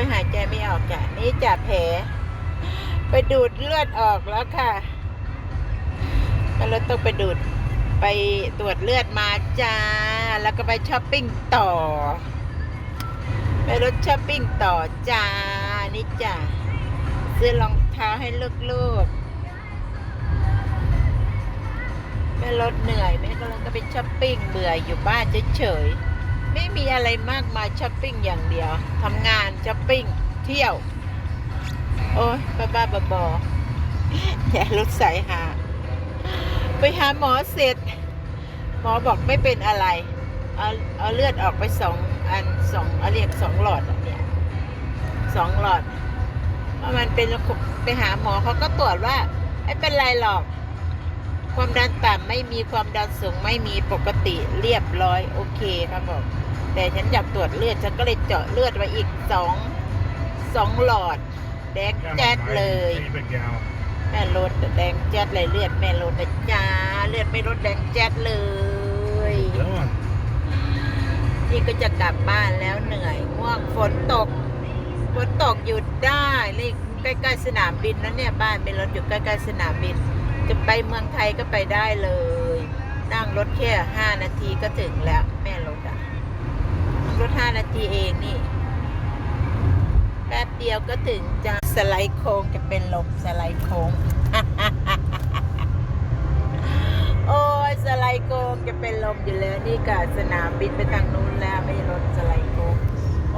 ยหายใจไม่ออกจ้ะนี่จะแผล ไปดูดเลือดออกแล้วค่ะแล้วเราต้องไปดูดไปตรวจเลือดมาจ้า แล้วก็ไปช้อปปิ้งต่อ ไปรถช้อปปิ้งต่อจ้า นี่จ้ะซื้อรองเท้าให้ลูกๆแม่รถเหนื่อยแม่ก็เลยก็ไปช้อปปิ้งเบื่ออยู่บ้านเฉยๆ ไม่มีอะไรมากมายช้อปปิ้งอย่างเดียวทำงานช้อปปิ้งเที่ยว โอ้ยบ้าบ้าๆบอๆอย่ารถสายหา ไปหาหมอเสร็จ หมอบอกไม่เป็นอะไร เอาเอาเลือดออกไปสองอันสองเอาเรียกสองหลอดเนี่ยสองหลอดเพราะมันเป็นไปหาหมอเขาก็ตรวจว่าไม่เป็นไรหรอก ความดันต่ำไม่มีความดันสูงไม่มีปกติเรียบร้อย โอเคครับผม แต่ฉันอยากตรวจเลือด ฉันก็เลยเจาะเลือดไปอีกสองสองหลอด แดงแจ๊ดเลยนี่เป็นยาวแม่ลดแดงแจ๊ดเลยเลือดแม่ลดนะจ้าเลือดไม่ลดแดงแจ๊ดเลยแล้วอะนี่ก็จะกลับบ้านแล้วเหนื่อยง่วงฝนตกฝนตกหยุดได้เลยใกล้ๆสนามบินนะเนี่ยบ้านเป็นรถอยู่ใกล้ๆสนามบิน จะไปเมืองไทยก็ไปได้เลย นั่งรถแค่ห้านาทีก็ถึงแล้วแม่รถอะนั่งร ถห้านาทีเองนี่ แป๊บเดียวก็ถึงจะสไลด์โค้งจะเป็นลมสไลด์โค้ง โอ้ยสไลด์โค้งจะเป็นลมอยู่แล้วนี่กับสนามบินไปทางนู้นแล้วไม่รถสไลด์โค้ง